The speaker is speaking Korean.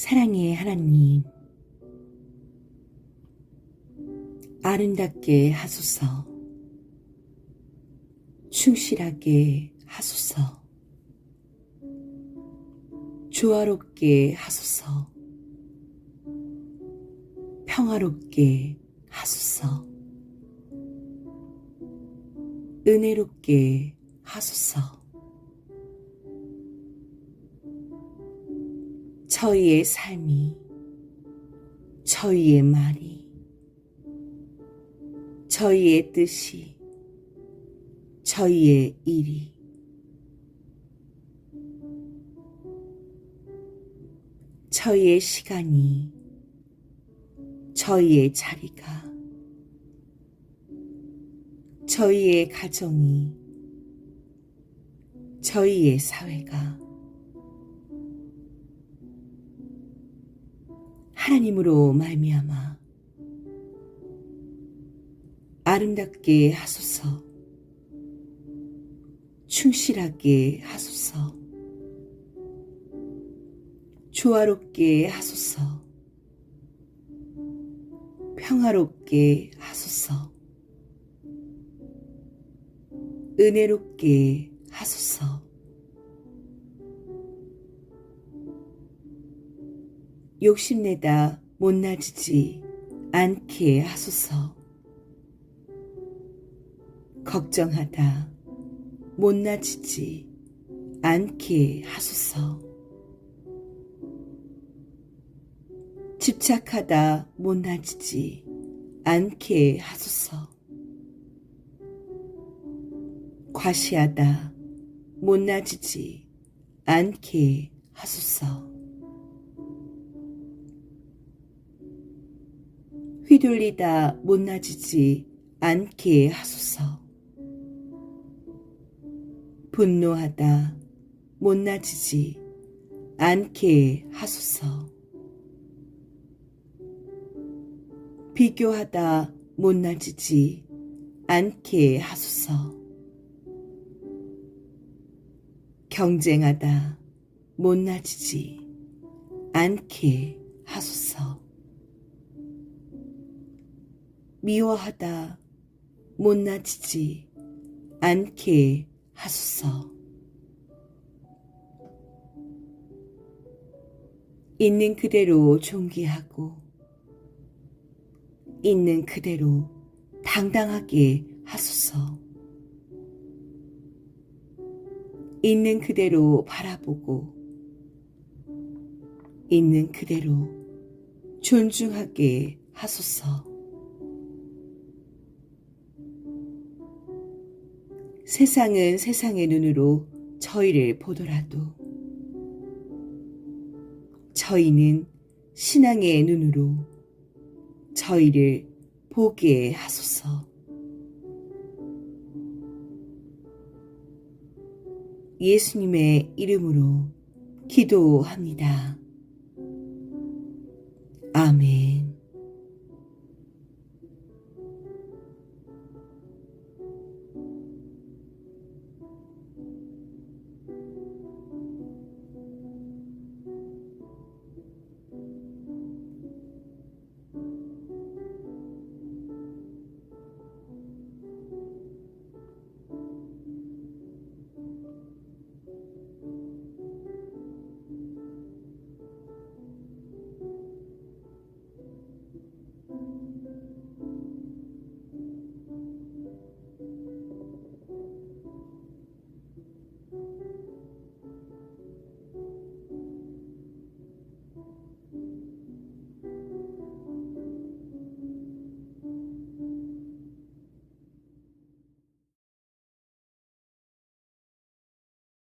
사랑의 하나님, 아름답게 하소서, 충실하게 하소서, 조화롭게 하소서, 평화롭게 하소서, 은혜롭게 하소서, 저희의 삶이, 저희의 말이, 저희의 뜻이, 저희의 일이, 저희의 시간이, 저희의 자리가, 저희의 가정이, 저희의 사회가, 하나님으로 말미암아 아름답게 하소서 충실하게 하소서 조화롭게 하소서 평화롭게 하소서 은혜롭게 하소서 욕심내다 못나지지 않게 하소서. 걱정하다 못나지지 않게 하소서. 집착하다 못나지지 않게 하소서. 과시하다 못나지지 않게 하소서. 휘둘리다 못나지지 않게 하소서. 분노하다 못나지지 않게 하소서. 비교하다 못나지지 않게 하소서. 경쟁하다 못나지지 않게 하소서. 미워하다 못나지지 않게 하소서. 있는 그대로 존귀하고 있는 그대로 당당하게 하소서. 있는 그대로 바라보고 있는 그대로 존중하게 하소서. 세상은 세상의 눈으로 저희를 보더라도 저희는 신앙의 눈으로 저희를 보게 하소서. 예수님의 이름으로 기도합니다. 아멘.